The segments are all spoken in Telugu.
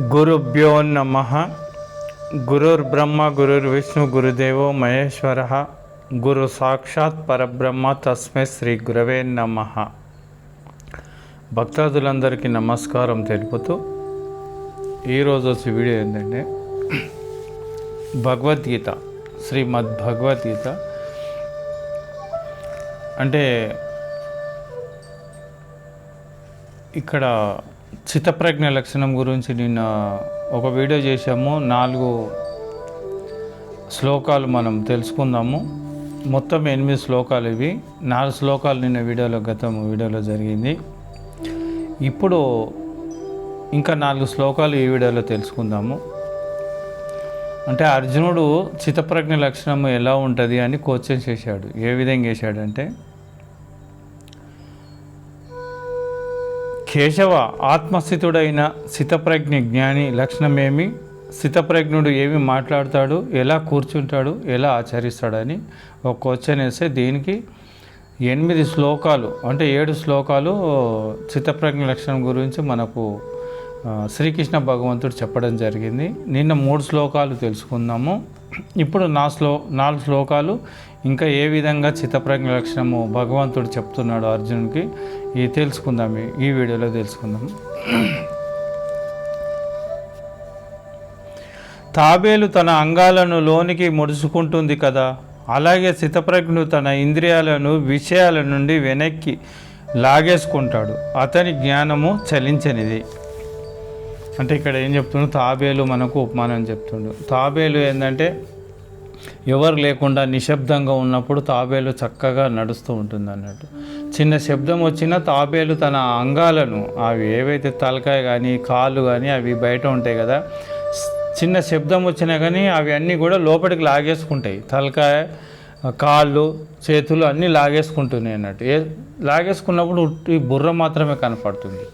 గురుభ్యో నమ. గురుర్బ్రహ్మ గురుర్విష్ణు గురుదేవో మహేశ్వర. గురు సాక్షాత్ పరబ్రహ్మ తస్మై శ్రీ గురవే నమ. భక్తాదులందరికీ నమస్కారం తెలుపుతూ ఈరోజు వచ్చే వీడియో ఏంటంటే భగవద్గీత శ్రీమద్ భగవద్గీత అంటే ఇక్కడ చిత్తప్రజ్ఞ లక్షణం గురించి నిన్న ఒక వీడియో చేశాము. నాలుగు శ్లోకాలు మనం తెలుసుకుందాము. మొత్తం ఎనిమిది శ్లోకాలు ఇవి. నాలుగు శ్లోకాలు నిన్న వీడియోలో గతం వీడియోలో జరిగింది. ఇప్పుడు ఇంకా నాలుగు శ్లోకాలు ఈ వీడియోలో తెలుసుకుందాము. అంటే అర్జునుడు చిత్తప్రజ్ఞ లక్షణం ఎలా ఉంటుంది అని క్వశ్చన్ చేశాడు. ఏ విధంగా చేశాడంటే కేశవ ఆత్మస్థితుడైన సితప్రజ్ఞ జ్ఞాని లక్షణమేమి? సితప్రజ్ఞుడు ఏమి మాట్లాడతాడు? ఎలా కూర్చుంటాడు? ఎలా ఆచరిస్తాడని ఒక క్వశ్చన్ వేస్తే దీనికి ఎనిమిది శ్లోకాలు అంటే ఏడు శ్లోకాలు చిత్తప్రజ్ఞ లక్షణం గురించి మనకు శ్రీకృష్ణ భగవంతుడు చెప్పడం జరిగింది. నిన్న మూడు శ్లోకాలు తెలుసుకుందాము. ఇప్పుడు నా శ్లో నాలుగు శ్లోకాలు ఇంకా ఏ విధంగా చిత్తప్రజ్ఞ లక్షణము భగవంతుడు చెప్తున్నాడు అర్జునుడికి ఇది తెలుసుకుందాం ఈ- వీడియోలో తెలుసుకుందాం. తాబేలు తన అంగాలను లోనికి ముడుచుకుంటుంది కదా అలాగే సితప్రజ్ఞు తన ఇంద్రియాలను విషయాల నుండి వెనక్కి లాగేసుకుంటాడు. అతని జ్ఞానము చలించనిది. అంటే ఇక్కడ ఏం చెప్తుండు? తాబేలు మనకు ఉపమానం చెప్తుండు. తాబేలు ఏంటంటే ఎవరు లేకుండా నిశ్శబ్దంగా ఉన్నప్పుడు తాబేలు చక్కగా నడుస్తూ ఉంటుంది అన్నట్టు. చిన్న శబ్దం వచ్చినా తాబేలు తన అంగాలను అవి ఏవైతే తలకాయ కానీ కాళ్ళు కానీ అవి బయట ఉంటాయి కదా చిన్న శబ్దం వచ్చినా కానీ అవి అన్నీ కూడా లోపలికి లాగేసుకుంటాయి. తలకాయ కాళ్ళు చేతులు అన్నీ లాగేసుకుంటున్నాయి అన్నట్టు. ఏ లాగేసుకున్నప్పుడు ఈ బుర్ర మాత్రమే కనపడుతుంది.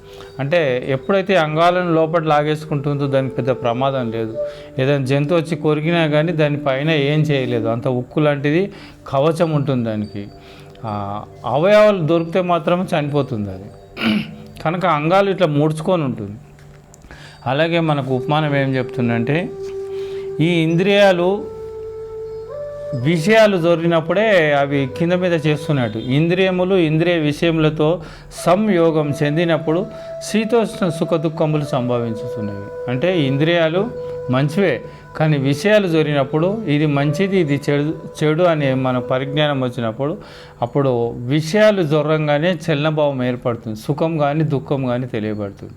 అంటే ఎప్పుడైతే అంగాలను లోపల లాగేసుకుంటుందో దానికి పెద్ద ప్రమాదం లేదు. ఏదైనా జంతువు వచ్చి కొరికినా కానీ దానిపైన ఏం చేయలేదు. అంత ఉక్కు లాంటిది కవచం ఉంటుంది దానికి. అవయవాలు దొరికితే మాత్రమే చనిపోతుంది అది. కనుక అంగాలు ఇట్లా ముడుచుకొని ఉంటుంది. అలాగే మనకు ఉపమానం ఏం చెప్తుందంటే ఈ ఇంద్రియాలు విషయాలు జరిగినప్పుడే అవి కింద మీద చేస్తున్నట్టు. ఇంద్రియములు ఇంద్రియ విషయములతో సంయోగం చెందినప్పుడు శీతోష్ణ సుఖ దుఃఖములు సంభవించుతున్నవి. అంటే ఇంద్రియాలు మంచివే కానీ విషయాలు జరిగినప్పుడు ఇది మంచిది ఇది చెడు చెడు అనే మన పరిజ్ఞానం వచ్చినప్పుడు అప్పుడు విషయాలు జొరంగానే చలనభావం ఏర్పడుతుంది. సుఖం కానీ దుఃఖం కానీ తెలియబడుతుంది.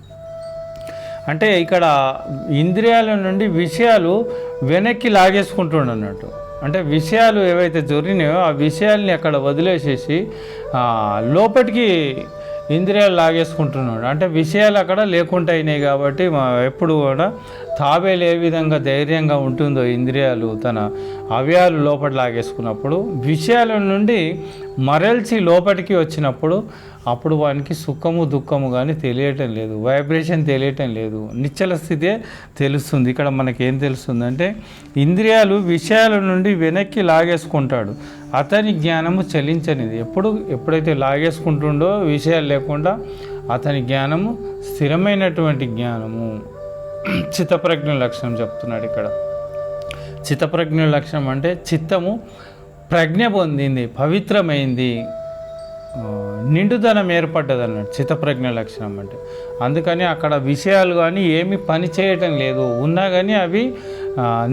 అంటే ఇక్కడ ఇంద్రియాల నుండి విషయాలు వెనక్కి లాగేసుకుంటుండన్నట్టు. అంటే విషయాలు ఏవైతే జరిగినాయో ఆ విషయాల్ని అక్కడ వదిలేసేసి లోపటికి ఇంద్రియాలు లాగేసుకుంటున్నాడు. అంటే విషయాలు అక్కడ లేకుండా అయినాయి కాబట్టి మా ఎప్పుడు కూడా తాబేలు ఏ విధంగా ధైర్యంగా ఉంటుందో ఇంద్రియాలు తన అవయాలు లోపల లాగేసుకున్నప్పుడు విషయాల నుండి మరల్చి లోపలికి వచ్చినప్పుడు అప్పుడు వానికి సుఖము దుఃఖము కానీ తెలియటం లేదు వైబ్రేషన్ తెలియటం లేదు నిశ్చల స్థితే తెలుస్తుంది. ఇక్కడ మనకి ఏం తెలుస్తుందంటే ఇంద్రియాలు విషయాల నుండి వెనక్కి లాగేసుకుంటాడు. అతని జ్ఞానము చలించనిది. ఎప్పుడు ఎప్పుడైతే లాగేసుకుంటుండో విషయాలు లేకుండా అతని జ్ఞానము స్థిరమైనటువంటి జ్ఞానము. చిత్తప్రజ్ఞ లక్షణం చెప్తున్నాడు ఇక్కడ. చిత్తప్రజ్ఞ లక్షణం అంటే చిత్తము ప్రజ్ఞ పొందింది పవిత్రమైంది నిండుదనం ఏర్పడ్డది అన్నాడు చిత్తప్రజ్ఞ లక్షణం అంటే. అందుకని అక్కడ విషయాలు కానీ ఏమి పని చేయటం లేదు. ఉన్నా కానీ అవి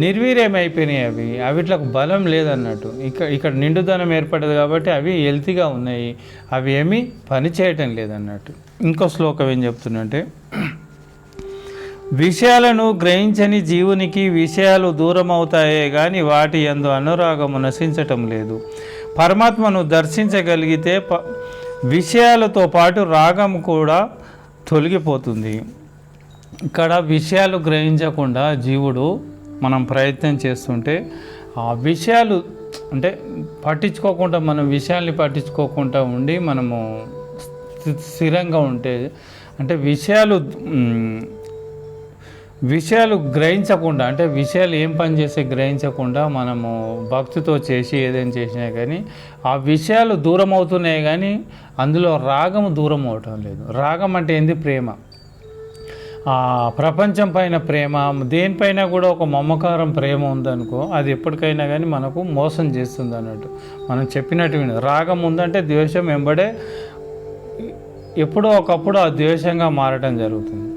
నిర్వీర్యమైపోయినాయి అవి. అవిట్లకు బలం లేదన్నట్టు. ఇక్కడ ఇక్కడ నిండుదనం ఏర్పడ్డది కాబట్టి అవి హెల్తీగా ఉన్నాయి. అవి ఏమీ పని చేయటం లేదన్నట్టు. ఇంకో శ్లోకం ఏం చెప్తుందంటే విషయాలను గ్రహించని జీవునికి విషయాలు దూరం గాని కానీ వాటి ఎందు అనురాగము నశించటం లేదు. పరమాత్మను దర్శించగలిగితే ప విషయాలతో పాటు రాగం కూడా తొలగిపోతుంది. ఇక్కడ విషయాలు గ్రహించకుండా జీవుడు మనం ప్రయత్నం చేస్తుంటే ఆ విషయాలు అంటే పట్టించుకోకుండా మనం విషయాల్ని పట్టించుకోకుండా ఉండి మనము స్థిరంగా ఉంటే అంటే విషయాలు విషయాలు గ్రహించకుండా అంటే విషయాలు ఏం పని చేస్తే గ్రహించకుండా మనము భక్తితో చేసి ఏదైనా చేసినా కానీ ఆ విషయాలు దూరం అవుతున్నాయి కానీ అందులో రాగము దూరం అవటం లేదు. రాగం అంటే ఏంది? ప్రేమ. ఆ ప్రపంచం పైన ప్రేమ దేనిపైన కూడా ఒక మమకారం ప్రేమ ఉందనుకో అది ఎప్పటికైనా కానీ మనకు మోసం చేస్తుంది అన్నట్టు. మనం చెప్పినట్టు వినదు రాగం ఉందంటే ద్వేషం వెంబడే ఎప్పుడో ఒకప్పుడు ఆ ద్వేషంగా మారటం జరుగుతుంది.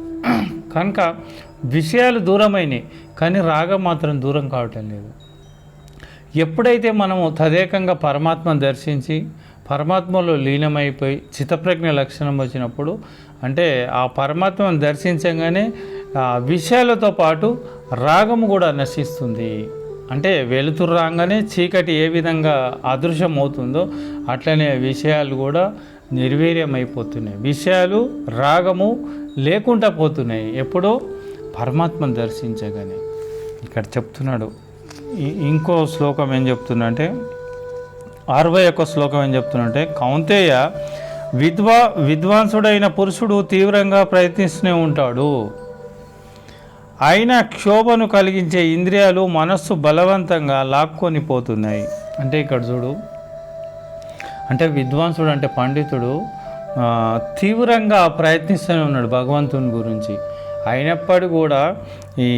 కనుక విషయాలు దూరమైనవి కానీ రాగం మాత్రం దూరం కావటం లేదు. ఎప్పుడైతే మనము తదేకంగా పరమాత్మను దర్శించి పరమాత్మలో లీనమైపోయి చిత్తప్రజ్ఞ లక్షణం వచ్చినప్పుడు అంటే ఆ పరమాత్మను దర్శించగానే ఆ విషయాలతో పాటు రాగము కూడా నశిస్తుంది. అంటే వెలుతురు రాగానే చీకటి ఏ విధంగా అదృశ్యం అవుతుందో అట్లనే విషయాలు కూడా నిర్వీర్యమైపోతున్నాయి. విషయాలు రాగము లేకుండా పోతున్నాయి. ఎప్పుడో పరమాత్మను దర్శించగానే ఇక్కడ చెప్తున్నాడు. ఇంకో శ్లోకం ఏం చెప్తున్నా అరవై ఒక్క శ్లోకం ఏం చెప్తున్నంటే కౌంతేయ విద్వా విద్వాంసుడైన పురుషుడు తీవ్రంగా ప్రయత్నిస్తూనే ఉంటాడు. ఆయన క్షోభను కలిగించే ఇంద్రియాలు మనస్సు బలవంతంగా లాక్కొని పోతున్నాయి. అంటే ఇక్కడ చూడు అంటే విద్వాంసుడు అంటే పండితుడు తీవ్రంగా ప్రయత్నిస్తూనే ఉన్నాడు భగవంతుని గురించి. అయినప్పటికీ కూడా ఈ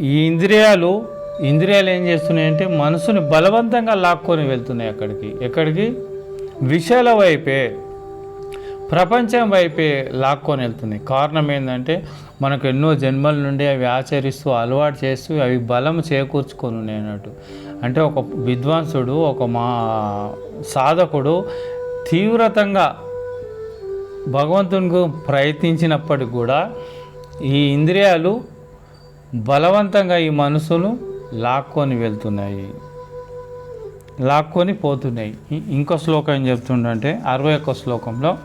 ఈ ఇంద్రియాలు ఇంద్రియాలు ఏం చేస్తున్నాయి అంటే మనసుని బలవంతంగా లాక్కొని వెళ్తున్నాయి అక్కడికి. ఎక్కడికి? విషయాల వైపే ప్రపంచం వైపే లాక్కొని వెళ్తున్నాయి. కారణం ఏంటంటే మనకు ఎన్నో జన్మల నుండి అవి ఆచరిస్తూ అలవాటు చేస్తూ అవి బలం చేకూర్చుకొని ఉన్నాయి అన్నట్టు. అంటే ఒక విద్వాంసుడు ఒక మా సాధకుడు తీవ్రతంగా భగవంతునికి ప్రయత్నించినప్పటికి కూడా ఈ ఇంద్రియాలు బలవంతంగా ఈ మనసును లాక్కొని వెళ్తున్నాయి. లాక్కొని పోతున్నాయి. ఇంకో శ్లోకం ఏం చెప్తుండంటే అరవై ఒక్క శ్లోకంలో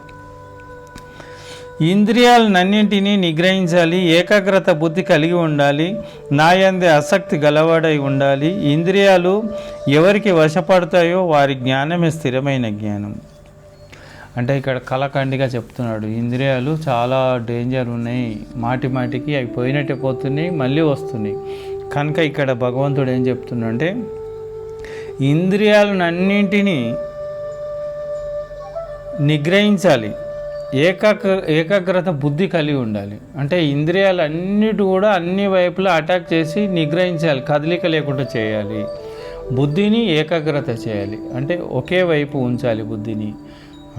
ఇంద్రియాలన్నింటినీ నిగ్రహించాలి ఏకాగ్రత బుద్ధి కలిగి ఉండాలి నాయందే ఆసక్తి గలవాడై ఉండాలి. ఇంద్రియాలు ఎవరికి వశపడతాయో వారి జ్ఞానమే స్థిరమైన జ్ఞానం. అంటే ఇక్కడ కలకండిగా చెప్తున్నాడు ఇంద్రియాలు చాలా డేంజర్ ఉన్నాయి మాటి మాటికి అవి పోయినట్టే పోతున్నాయి మళ్ళీ వస్తున్నాయి. కనుక ఇక్కడ భగవంతుడు ఏం చెప్తున్నాడంటే ఇంద్రియాలన్నింటినీ నిగ్రహించాలి ఏకాగ్ర ఏకాగ్రత బుద్ధి కలిగి ఉండాలి. అంటే ఇంద్రియాలు అన్నిటి కూడా అన్ని వైపులా అటాక్ చేసి నిగ్రహించాలి కదలిక లేకుండా చేయాలి. బుద్ధిని ఏకాగ్రత చేయాలి. అంటే ఒకే వైపు ఉంచాలి బుద్ధిని.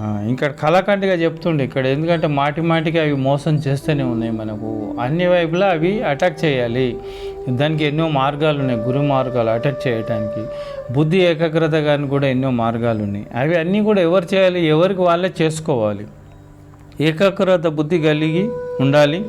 ఇంకా కళాకంటిగా చెప్తుండే ఇక్కడ ఎందుకంటే మాటి మాటికి అవి మోసం చేస్తూనే ఉన్నాయి మనకు. అన్ని వైపులా అవి అటాక్ చేయాలి. దానికి ఎన్నో మార్గాలు ఉన్నాయి గురు మార్గాలు అటాక్ చేయడానికి బుద్ధి ఏకాగ్రత కానీ కూడా ఎన్నో మార్గాలు ఉన్నాయి. అవి అన్నీ కూడా ఎవరు చేయాలి? ఎవరికి వాళ్ళే చేసుకోవాలి. ఏకాగ్రత బుద్ధి కలిగి ఉండాలి.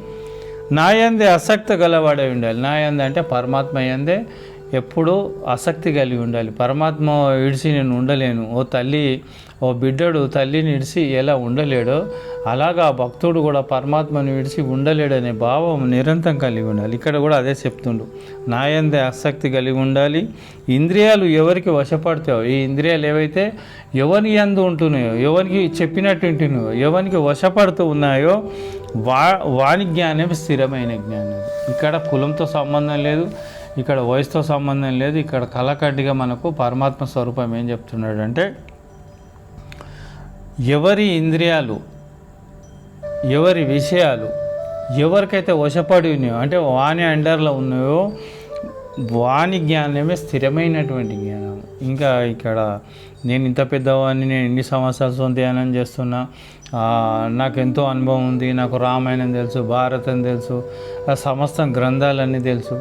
నాయందే అసక్త గలవాడై ఉండాలి. నాయందే అంటే పరమాత్మ యందే ఎప్పుడూ ఆసక్తి కలిగి ఉండాలి. పరమాత్మ ఇడిసి నేను ఉండలేను. ఓ తల్లి ఓ బిడ్డడు తల్లిని ఇడిసి ఎలా ఉండలేడో అలాగా ఆ భక్తుడు కూడా పరమాత్మను విడిచి ఉండలేడనే భావం నిరంతరం కలిగి ఉండాలి. ఇక్కడ కూడా అదే చెప్తుండు. నాయందే ఆసక్తి కలిగి ఉండాలి. ఇంద్రియాలు ఎవరికి వశపడతాయో ఈ ఇంద్రియాలు ఏవైతే ఎవరి ఎందు ఉంటున్నాయో ఎవరికి చెప్పినట్టు ఉంటున్నాయో ఎవరికి వశపడుతూ ఉన్నాయో వా వాణి జ్ఞానం స్థిరమైన జ్ఞానం. ఇక్కడ కులంతో సంబంధం లేదు. ఇక్కడ వయసుతో సంబంధం లేదు. ఇక్కడ కలకడ్డిగా మనకు పరమాత్మ స్వరూపం ఏం చెప్తున్నాడంటే ఎవరి ఇంద్రియాలు ఎవరి విషయాలు ఎవరికైతే వశపడి ఉన్నాయో అంటే వాణి అండర్లో ఉన్నాయో వాణి జ్ఞానమే స్థిరమైనటువంటి జ్ఞానం. ఇంకా ఇక్కడ నేను ఇంత పెద్దవాడిని నేను ఎన్ని సంవత్సరాలతో ధ్యానం చేస్తున్నా నాకు ఎంతో అనుభవం ఉంది నాకు రామాయణం తెలుసు భారతం తెలుసు సమస్తం సమస్త గ్రంథాలన్నీ తెలుసు.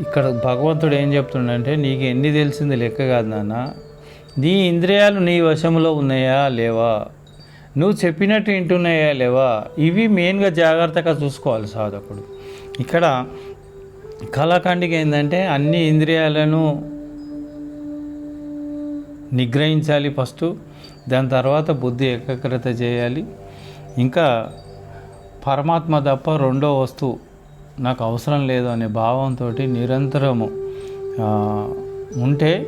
ఇక్కడ భగవంతుడు ఏం చెప్తుండంటే నీకు ఎన్ని తెలిసింది లెక్క కాదు నాన్న. నీ ఇంద్రియాలు నీ వశంలో ఉన్నాయా లేవా? నువ్వు చెప్పినట్టు వింటున్నాయా లేవా? ఇవి మెయిన్గా జాగ్రత్తగా చూసుకోవాలి సాధకుడు. ఇక్కడ కళాఖండికి ఏంటంటే అన్ని ఇంద్రియాలను నిగ్రహించాలి ఫస్ట్ దాని తర్వాత బుద్ధి ఏకాగ్రత చేయాలి. ఇంకా పరమాత్మ తప్ప రెండో వస్తువు నాకు అవసరం లేదు అనే భావంతో నిరంతరము ఉంటే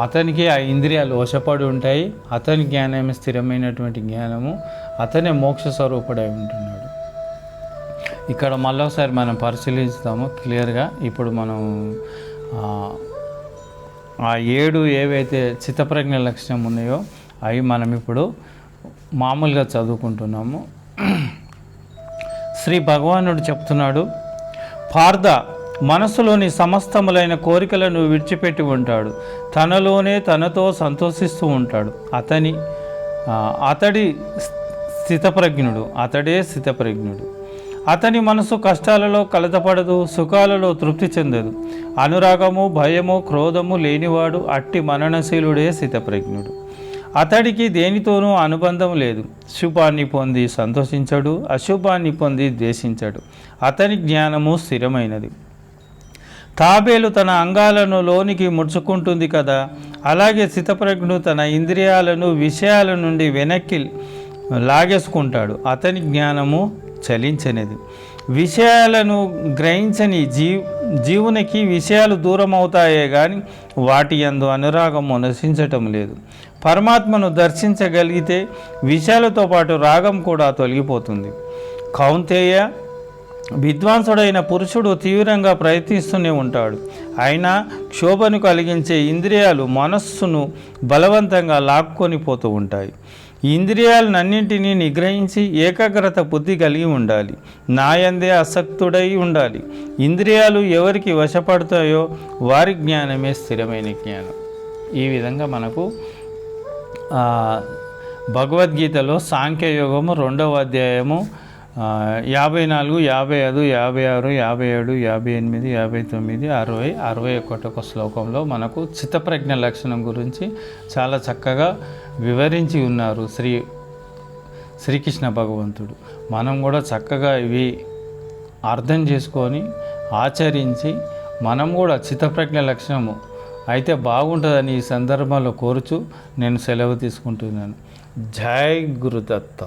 అతనికి ఆ ఇంద్రియాలు వశపడి ఉంటాయి. అతని జ్ఞానమే స్థిరమైనటువంటి జ్ఞానము. అతనే మోక్ష స్వరూపుడై ఉంటున్నాడు. ఇక్కడ మళ్ళొకసారి మనం పరిశీలిస్తాము క్లియర్గా ఇప్పుడు మనం ఆ, ఆ ఏడు ఏవైతే చిత్తప్రజ్ఞ లక్షణం ఉన్నాయో అవి మనం ఇప్పుడు మామూలుగా చదువుకుంటున్నాము. శ్రీ భగవానుడు చెప్తున్నాడు పార్థ మనసులోని సమస్తములైన కోరికలను విడిచిపెట్టి ఉంటాడు. తనలోనే తనతో సంతోషిస్తూ ఉంటాడు. అతని అతడి స్థితప్రజ్ఞుడు అతడే స్థితప్రజ్ఞుడు. అతని మనసు కష్టాలలో కలతపడదు సుఖాలలో తృప్తి చెందదు. అనురాగము భయము క్రోధము లేనివాడు అట్టి మననశీలుడే స్థితప్రజ్ఞుడు. అతడికి దేనితోనూ అనుబంధం లేదు. శుభాన్ని పొంది సంతోషించడు అశుభాన్ని పొంది ద్వేషించడు. అతని జ్ఞానము స్థిరమైనది. తాబేలు తన అంగాలను లోనికి ముడుచుకుంటుంది కదా అలాగే స్థితప్రజ్ఞుడు తన ఇంద్రియాలను విషయాల నుండి వెనక్కి లాగేసుకుంటాడు. అతని జ్ఞానము చలించనిది. విషయాలను గ్రహించని జీ జీవునికి విషయాలు దూరం అవుతాయే కానీ వాటి యందు అనురాగం నశించటం లేదు. పరమాత్మను దర్శించగలిగితే విషయాలతో పాటు రాగం కూడా తొలగిపోతుంది. కౌంతేయ విద్వాంసుడైన పురుషుడు తీవ్రంగా ప్రయత్నిస్తూనే ఉంటాడు. అయినా క్షోభను కలిగించే ఇంద్రియాలు మనస్సును బలవంతంగా లాక్కొని పోతూ ఉంటాయి. ఇంద్రియాలన్నింటినీ నిగ్రహించి ఏకాగ్రత బుద్ధి కలిగి ఉండాలి. నాయందే ఆసక్తుడై ఉండాలి. ఇంద్రియాలు ఎవరికి వశపడతాయో వారి జ్ఞానమే స్థిరమైన జ్ఞానం. ఈ విధంగా మనకు భగవద్గీతలో సాంఖ్యయోగము రెండవ అధ్యాయము యాభై నాలుగు యాభై ఐదు యాభై ఆరు యాభై ఏడు యాభై ఎనిమిది యాభై తొమ్మిది అరవై అరవై ఒకటొక శ్లోకంలో మనకు చిత్తప్రజ్ఞ లక్షణం గురించి చాలా చక్కగా వివరించి ఉన్నారు శ్రీ శ్రీకృష్ణ భగవంతుడు. మనం కూడా చక్కగా ఇవి అర్థం చేసుకొని ఆచరించి మనం కూడా చిత్తప్రజ్ఞ లక్షణము అయితే బాగుంటుందని ఈ సందర్భంలో కోరుచు నేను సెలవు తీసుకుంటున్నాను. జై గురుదత్త.